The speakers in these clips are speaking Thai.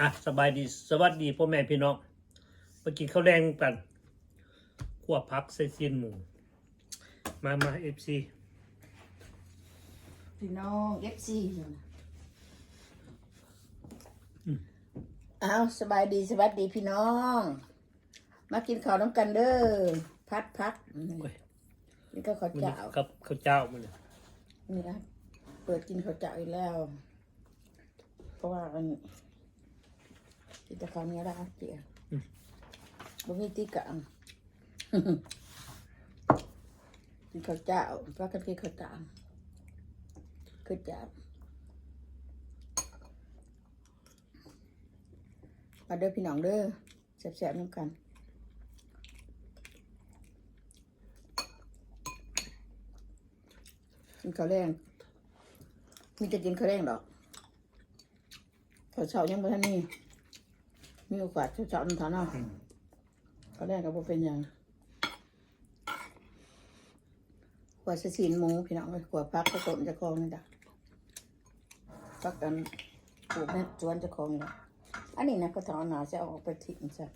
อะสบายดีสวัสดีพ่อแม่พี่น้องเมื่อกี้ข้าวแดงกันขั่วพักใส่ซีนหมูมามาเอฟซีพี่น้องเอฟซีอยู่นะอ้าวสบายดีสวัสดีพี่น้อง มากินข้าวน้ำกันเด้อพัดพัดนี่ก็ข้าวมันเจ้ากับข้าวเจ้ามันยนี่นะเปิดกินข้าวเจ้าอีกแล้ว เพราะว่ามัน กินแต่ข้าวเหนี้ได้เจียบ่มีตีกังกินข้าวเจ้าพักกันกินข้าวเจ้าข้าวเจ้ามาเด้อพี่น้องเด้อแซ่บๆน้ำกันกินข้าวแรงมีจะกินข้าวแรงดอกข้าวเช้ายังไม่ทันนี่ มีโอกาสข้าวเช้านั่นทานเอาข้าวแรงก็บ่เป็นหยังขวดสีนหมูพี่น้องเอ้ยขวดพักผสมจะคลองนี่จ้ะพักกันปลูกแม่สวนจะคลองนี่ล่ะอันนี้นะก็ถอนหนาจะเอาออกไปทิ้งซะ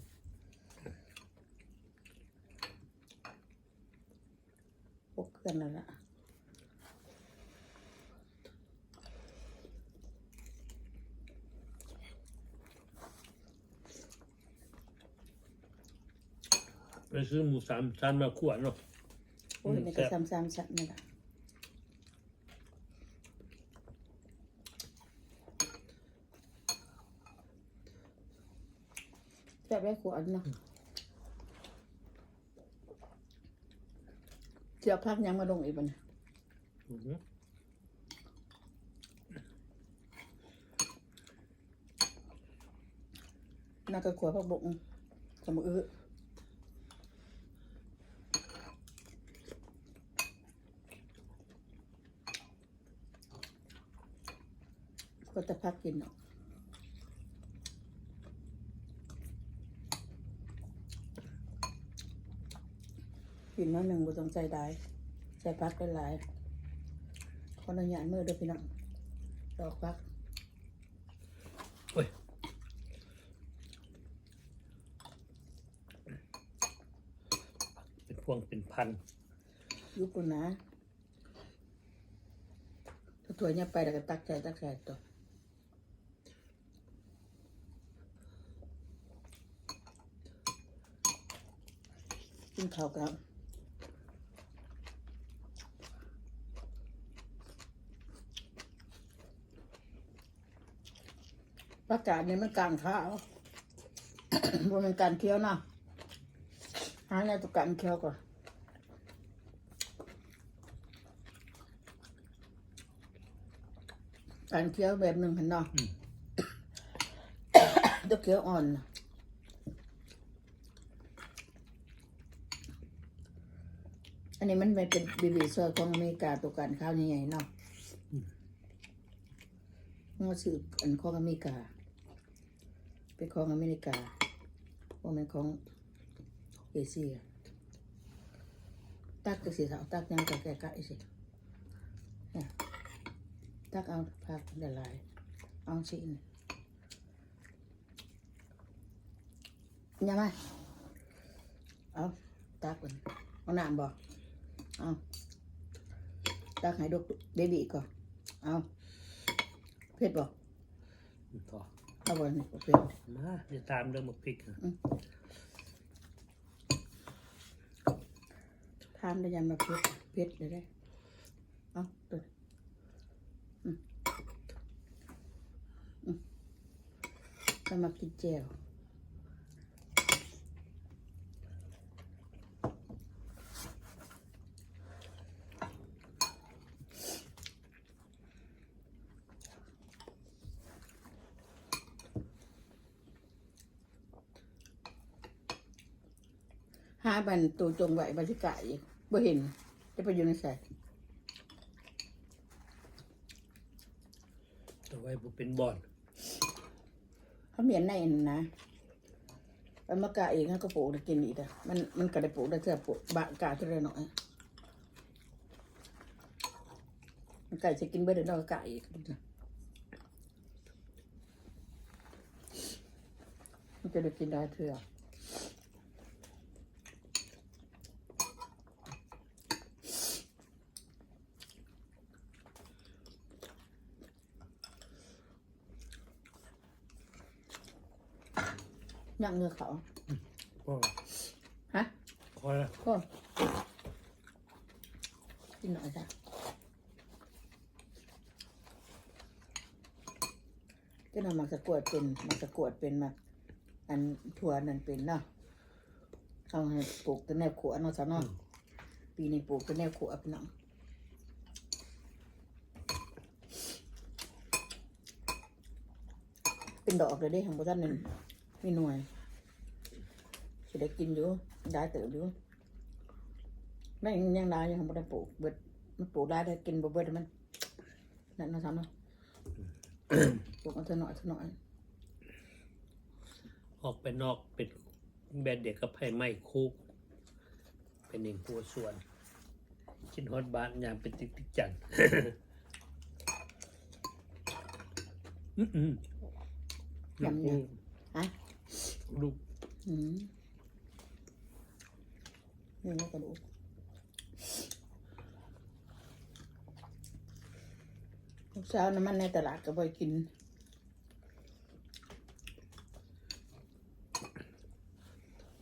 พวกเกลือนนั่นแหละ ไปซื้อหมูสามชั้นมาขั่วเนาะโอ้ยนี่ก็ซ้ำๆสัตว์นี่แหละแซ่บได้ขวดเนาะเจียวพักยังมาลงอีกบัดนอื้อหือน่าก็ขวดพักบกสมอื้อ ก็จะพักกินเนาะกินน้อยหนึ่งบ่ต้องใจได้ใส่พักได้หลายคนละอย่างมือเด้อพี่น้องดอกพักโอ้ยเป็นพวงเป็นพันยุบกูนะถ้าถวยเนี่ยไปแล้วก็ตักใจตักใจตัว กินข้าวกับประกาศเนี่ยมันกลางข้าวบนมันการเคี้ยวนะหาเนี่ยตัวการเคี้ยวก่อนการเคี้ยวแบบหนึ่งเห็นเนาะตัวเคี้ยวอ่อนน่ะ นนี้มันเป็นบีบีซอยของอเมริกาตัวการข้าวใหญ่ๆเนาะมันสื่ออันของอเมริกา เป็นของอเมริกาว่ามันของเอเชียตักก็สิสาวตักยังกับแก่กะอีสิตักเอาผักละลายเอาสินยังไงเอาตักก่อนเอาน้ำบอก เอาตักให้ดกเบบีก่อนเอาเผ็ดบอกต่อเอาบอลนี่บ่เผ็ดมาเดี๋ยวตามเรื่องมาพริกนะทานได้ยังมาเผ็ดเผ็ดเลยได้เอาตัวอืมอืมก็มากินแจ่ว บันตัวจงไหวบรรยากาศอีกบ่เห็น จะไปอยู่ในใส่เอาไว้บ่เป็นบอนเขาเมียนในนั่นนะมันมากาเองเขาก็ปลูกได้กินอีกอะมันมันก็ได้ปลูกได้เท่าปลูกบะกาเท่าไรหน่อยมันไก่จะกินเบิดเดี๋ยวเราก็กาอีกจะได้กินได้เถื่อ ยักเงือเขาพ่อฮะคอยละก็กินหน่อยจ้ะก็นำมาสะกวดเป็นมาสะกวดเป็นมาอันถั่วนั่นเป็นเนาะเอาให้ปลูกต้นแนวขวเนาะจ้ะเนาะปีนี้ปลูกต้นแนวขวพี่น้องเป็นดอกเลยเด้ของพระท่านนั่น มีหน่วยจะได้กินอยู่ได้เติบอยู่ไม่ยังได้ยังไม่ได้ปลูกเบิดมันปลูกได้ได้กินบ่เบิดมันนั่นเนาะจ้ะเนาะปลูกเอาเถอะหน่อยเถอะหน่อยออกไปนอกเป็นแบดเด็กกับไผ่ไม้คุก เป็นหนึ่งผู้ส่วนกินฮอดบ้านยามเป็นติ๊กติ๊กจันอืมอืมยำเนี่ยอะ ลูกอืมนี่ก็กระดูกลูกสาวน้ำมันในตลาดก็ไปกิน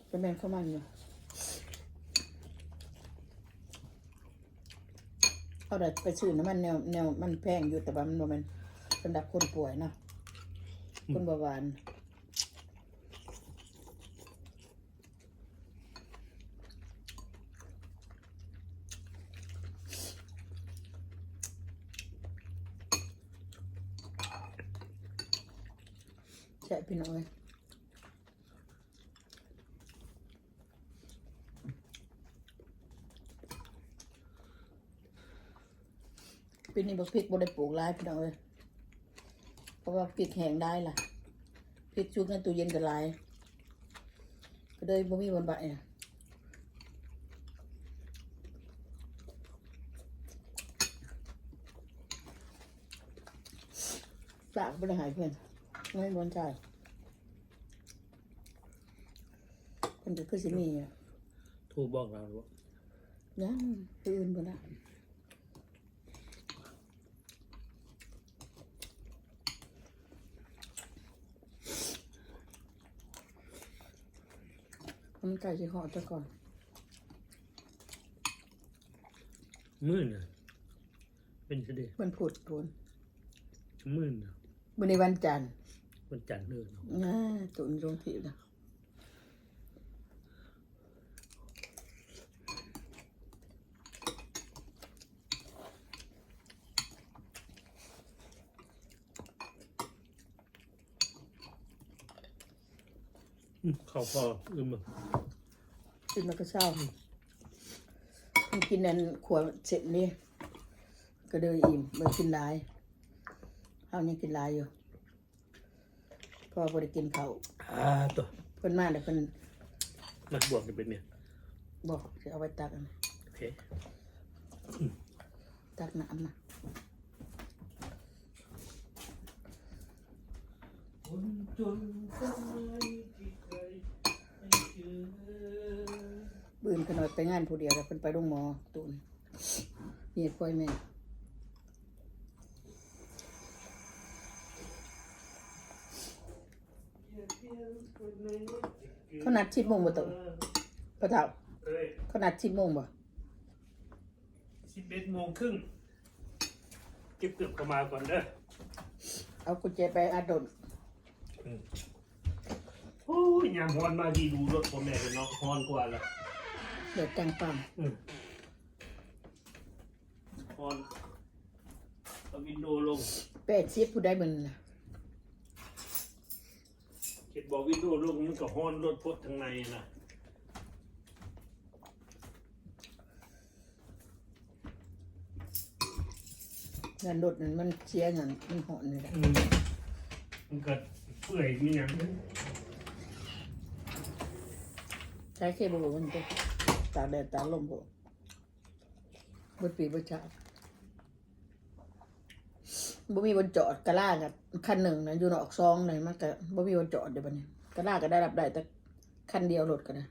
เป็นแมนเข้ามาอยู่เอาแต่ไปซื้อน้ำมันแนวแนวมันแพงอยู่แต่ว่ามันบ่แมันสำหรับคนป่วยเนาะคนเบาหวาน ใช่พี่น้อยปี นี้บักพริกบ่ได้ปลูกหลายพี่น้องเอ้ยเพราะว่าพริกแห้งได้ล่ะพริกชุกในตู้เย็นก็หลายก็เลยบ่มีบนใบน่ะฝากบ่ได้หายเพื่อนไม่บนใจายเพิ่นก็คือสิมีอะทูบอกเราว่ายังคืออื่นบ่ได้ มันไก่สิเหอจะก่อน มื่นน่ะเป็นเสด็จมันผุดผลมื่นน่ะวันในวันจันทร์วันจันทร์เลิกเนาะ น่าตุนโรงผิวนะ ขาพออืมกินแล้วก็เศร้ามันกินนั่นขวดเสร็จนี่ก็เดินอิ่มมันกินหลายเอายังกินหลายอยู่พอบ่ได้กินเขาวอ่าตัวเพิ่นมาแล้วเพิ่นมาบวกกันเป็นเนี่ยบอกจะเอาไว้ตักอันนั้นโอเคตักน้ำนะคนจนก็ไม่ที่ใครไม่เจอ บืนขนอยไปงานผู้เดียวแล้วเพิ่นไปโรงหมอตูนเนี่ป่วยแม่เขานัดชิดโมงบ่ตุพระเฒ่าเขานัดชิดโมงบ่สิบเอ็ดโมงครึ่งเก็บเกือบเข้ามาก่อนเด้อเอากุญแจไปอาดน โอ้ยยามฮอนมาดีดูรถพ่อแม่เป็นเนาะฮอนกว่าละเดี๋ยวจังปังอืมฮอนเอาวินโดว์ลงแปดสิบผู้ใดเบิ่นน่ะเห็นบอกวินโดว์ลงมันก็ฮอนรถพดทางในนะเงินรถนั่นมันเสียเงินมันหอนนี่แหละอืมมันก็เปื่อยมีอย่างนั้น ใช้เคเบิลมันตัวตากแดดตากลมบ่บนปีบนชาบ่มีบนจอดกระล่ากับคันหนึ่งนะอยู่นอกซองหน่อยมันก็บ่มีบนจอดเดี๋ยวบัดนี้กระล่าก็ได้รับได้แต่คันเดียวรถก็ได้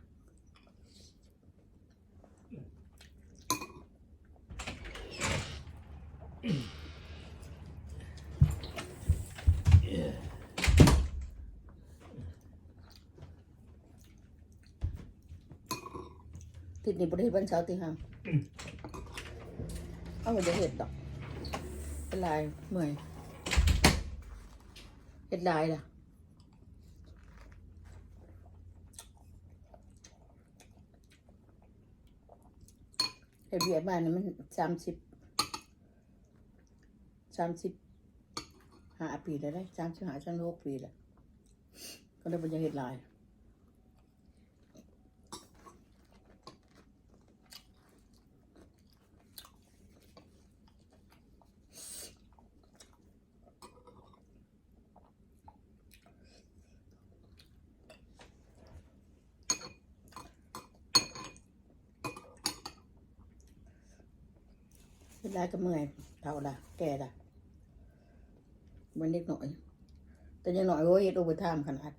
ทิศนี้บริเวณวันเสาร์ที่ห้าเอาไปจะเห็ดดอกเป็นลายเมื่อยเห็ดลายล่ะเห็ดเบียดมาเนี่ยมันสามสิบสามสิบห้าปีแล้วได้สามสิบห้าสามสิบหกปีแล้วก็เลยเป็นจะเห็ดลาย เวลาก็เมื่อยเท่าละแก่ละมันเล็กหน่อย แต่ยังหน่อยโอ้ยดโอเวอร์ไทม์ขนาด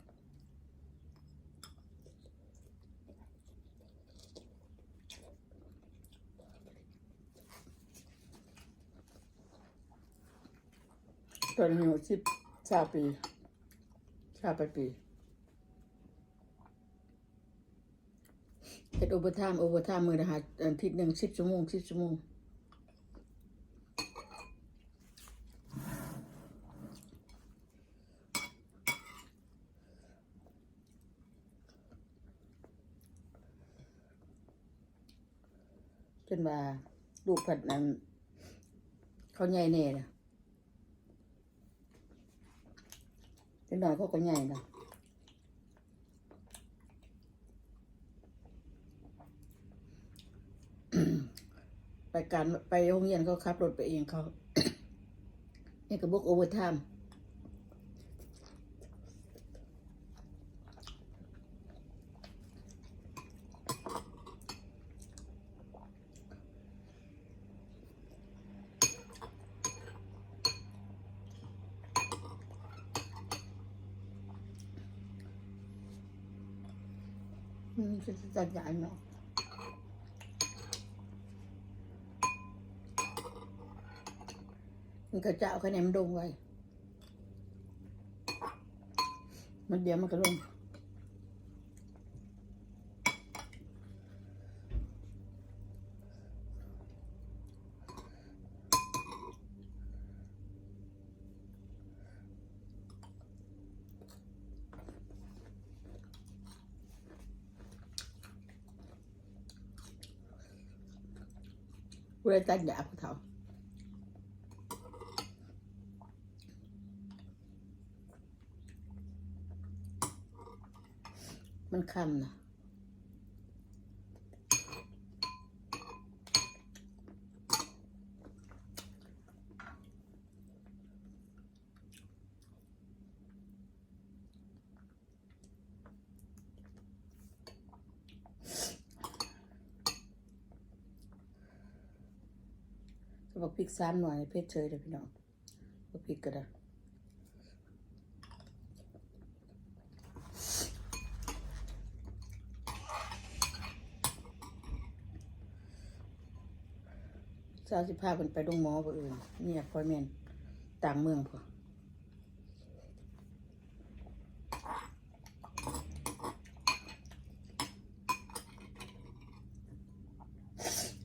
ตอนนี้หนูสิบสาปีสามปีเฮ็ดโอเวอร์ไทม์โอเวอร์ไทม์มือนะฮะอาทิตย์หนึ่งสิบชั่วโมงสิบชั่วโมง ว่าลูกผัดนั้นเขาใหญ่แน่นะจนหน่อยเขาก็ใหญ่นะไปการไปโรงเรียนเขาขับรถไปเองเขา นี่ก็บุกโอเวอร์ไทม์ อืมจะจัดใหญ่เนาะมันก็จะเอาคะแนนมันลง ไว้มันเดี๋ยวมันก็ลงเวลาตัดหยาบเขามันคำนะ อกพริกซ้ำหน่อยเพชรเชยเลยพี่น้องบอกพริกก็ได้สาวสิพาเพิ่นไปโรงหมอบ่อื่นนี่ยพอยแมนต่างเมืองพอ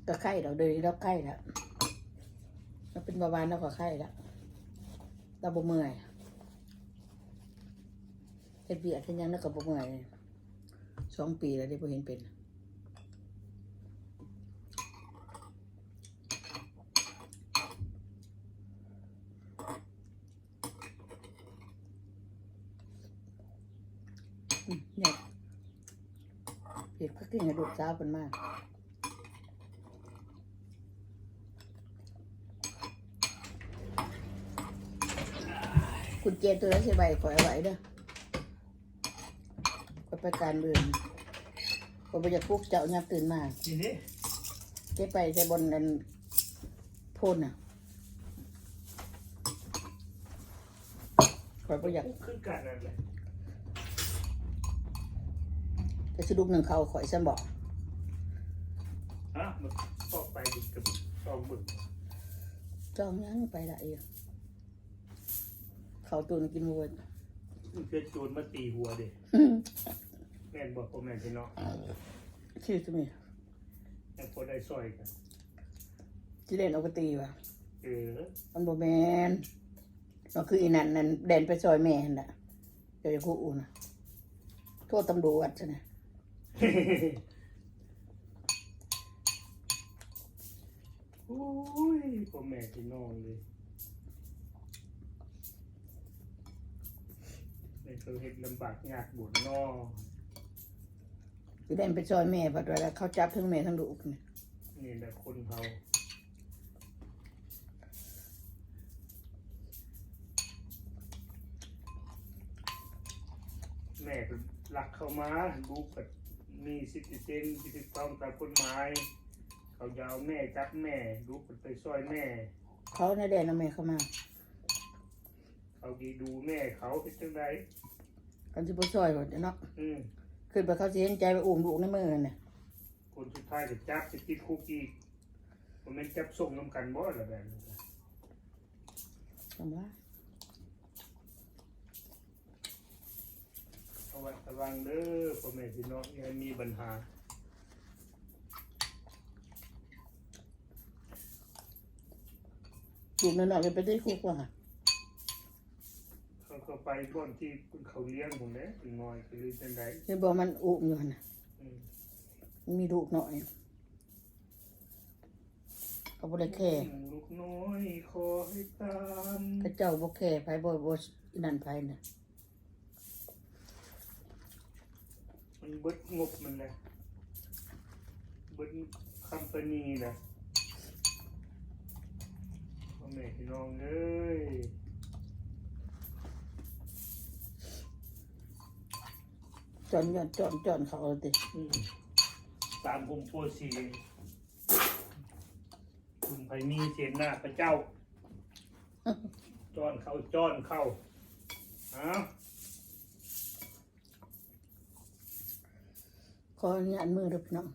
ก็ไข้เราเดินแล้วไข้แล้ว เราเป็นเบาหวานแล้วก็ไข้ล้วเราบ่เมื่อยเฮ็ดเบียดเฮ็ดยังแล้วก็บ่เมื่อยสองปีแล้วที่บ่เห็นเป็นเนี่ยเผ็ดก็กินกับลูกสาวเป็นมาก คุณเจนตัวนั้นใส่ใบขอยเอาไว้เด้อก็ไปการเรือนก็ไปจากพวกเจ้ายับตื่นมาทีนี้เก็บไปใส่บนนั้นโพ่นน่ะขอยไปอยากคือการนั่นแหละจะสะดุกหนึ่งเขาข่อยฉันบอกฮะมันชอบไปดิกับชอบบึก จองยังไปละเอีย เขาตัวนึงกินหมดมันเพื่อโจรมาตีหัวเด็แม่นบอกพ่อแม่พี่น้องชื่อจะมีแม่นพอได้ซอยกันที่เล่นเอาไปตีว่ะเออมันบ่แมนก็คืออีนั่นนั่นแดนไปซอยแม่นั่นแหละเดี๋ยวจะคู่อูนะโทษตำรวจใช่ไหมโอ้ยพ่อแม่พี่น้องเลย เขาเห็ดลำบากยากบุญนอที่เล่นไปซอยแม่พัดเวลาเขาจับทั้งแม่ทั้งลูกนี่นี่แหละคนเขาแม่ก็รักเขามาลูกก็มีสิทธิเซนสิทธิต้องตามกฎหมายเขาจะเอาแม่จับแม่ลูกก็ไปซอยแม่ เขาในแดนเอาแม่เข้ามา เขาดีดูแม่เขาเป็นจังได กันที่บ่ซอยหมดเนาะอืมขึ้นไปเขาสิเห็นใจไปอุ้มลูกในมือนั่นน่ะคนสุดท้ายจะจับจะติดคุกอีกมันเป็นจับส่งน้ำกันบ่ละแบบนี้จำว่าเอาไว้ระวังเด้อพ่อแม่พี่น้องอย่าให้มีปัญหา ลูกนั่นน่ะไปได้คุกว่ะเขา เข้าไปก่อนที่เขาเลี้ยงผมเนี่ยเป็นน้อยไปเลยจังไดเห็นบอกมันอุ้มอยู่หั่นน่ะอืมมันมีลูกหน่อยเขาบ่ได้แค่ลูกน้อยขอให้ตามกระเจ้าบ่แค่ไผบ่บ่อีนั่นไผน่ะมันเบิดงบมันเลยเบิดคัมปานีนะพ่อแม่พี่น้องเอ้ย จอนย้อนจอนจอนเขาเอาติอืมตามผมโพสีคุณไพมีเสียนหน้าพระเจ้าจอนเข้าจอนเข้าอ้าวขออนุญาตมือเด้อพี่น้อง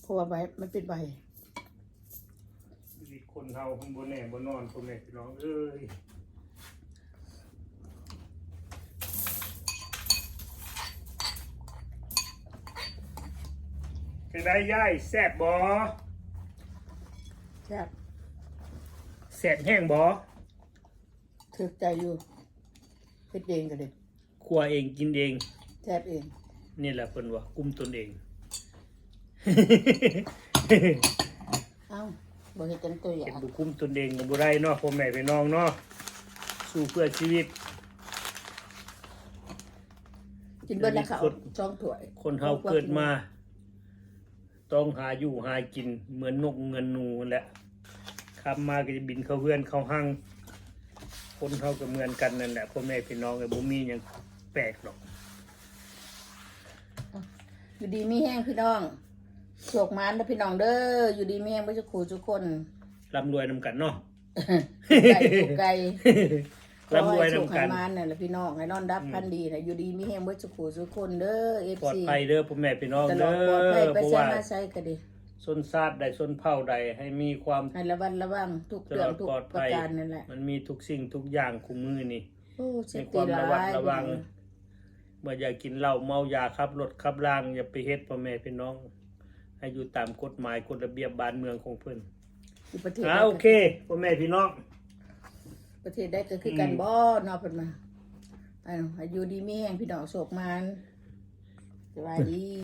เพราะว่าใบมันเป็นใบมีคนเฮาคนบนแหน่บนนอนคนแหน่พี่น้องเอ้ย จะได้ย่ายแซบบอแซ่บแซบแห้งบอถึกใจอยู่เฮ็ดเองก็ได้ครัวเองกินเองแซ่บเอง นี่แหละเพิ่นว่ากุมตนเอง เอ้าบ่เฮ็ดกันตัวอเห็ย่านงบุคุมตนเองกับบุได้เนาะพ่อแม่พี่น้องเนาะสู้เพื่อชีวิต กินเบิดแล้วเขาจ้องถ้วยคนเฮาเกิดมา ต้องหาอยู่หากินเหมือนนกเงินหนูนั่นแหละขับมาก็จะบินเข้าเพื่อนเข้าห้างคนเฮาก็เหมือนกันนั่นแหละพ่อแม่พี่น้องไอ้บ่มีหยังแปลกหรอกอยู่ดีมีแห้งพี่น้องโชคมานเด้อพี่น้องเด้ออยู่ดีมีแห้งบ่จะขู่ทุกคนร่ำรวยนำกันเนาะ ไก่ถูกไก่ ร่ำรวยขอให้โชนำคกัให้นมานนั่นแหละพี่น้องให้นอนรับพันดีนะอยู่ดีมีแห้งบ่จะขู่ทุกคนเด้อปลอด FC ภัยเด้อพ่อแม่พี่น้องตลเด้ออดปลอดภัยไปเพราะใช้ว่ามาใช้ก็ดีส้นซาดใดส้นเผาใดให้มีความให้ระวังระวังทุกเรื่องทุกปลอดประภัยการนั่นแหละมันมีทุกสิ่งทุกอย่างคู่มือนี่โอ้เสมีพคติวามหระลาวัดยระวังเมื่ออยากกินเหล้าเมายาขับรถขับล่างอย่าไปเฮ็ดพ่อแม่พี่น้อง ให้อยู่ตามกฎหมายกฎระเบียบบ้านเมืองของเพิ่นอยู่ประเทศอ่าใดโอเคพ่อแม่พี่น้อง ประเทศได้ก็คือกันบ่เนอกเพิ่นมาอันให้อยู่ดีมีแห้งพี่น้องโชคมานสวัสดี